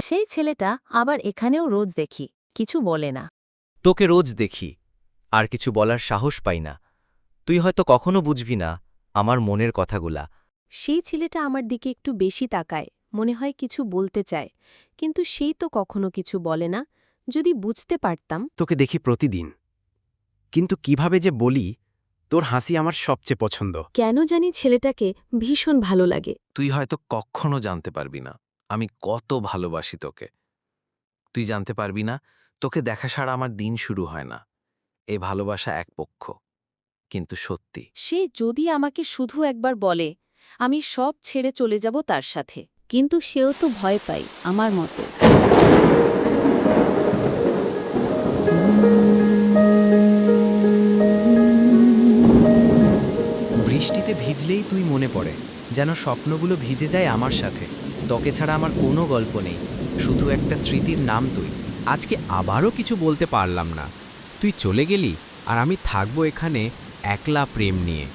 সেই ছেলেটা আবার এখানেও রোজ দেখি কিছু বলে না। তোকে রোজ দেখি আর কিছু বলার সাহস পাই না। তুই হয়তো কখনো বুঝবি না আমার মনের কথাগুলা। সেই ছেলেটা আমার দিকে একটু বেশি তাকায় মনে হয় কিছু বলতে চায় কিন্তু সেই তো কখনো কিছু বলে না। যদি বুঝতে পারতাম। তোকে দেখি প্রতিদিন। কিন্তু কীভাবে যে বলি তোর হাসি আমার সবচেয়ে পছন্দ। কেন জানি ছেলেটাকে ভীষণ ভালো লাগে। তুই হয়তো কখনো জানতে পারবি না। আমি কত ভালোবাসি তোকে। তুই জানতে পারবি না তোকে দেখা ছাড়া আমার দিন শুরু হয় না। এ ভালোবাসা এক পক্ষ কিন্তু সত্যি। সে যদি আমাকে শুধু একবার বলে আমি সব ছেড়ে চলে যাব তার সাথে। কিন্তু সেও তো ভয় পাই আমার মতো। বৃষ্টিতে ভিজলেই তুই মনে পড়ে যেন স্বপ্নগুলো ভিজে যায় আমার সাথে। তোকে ছাড়া আমার কোনো গল্প নেই, শুধু একটা স্মৃতির নাম তুই। আজকে আবারও কিছু বলতে পারলাম না। তুই চলে গেলি আর আমি থাকব এখানে একলা প্রেম নিয়ে।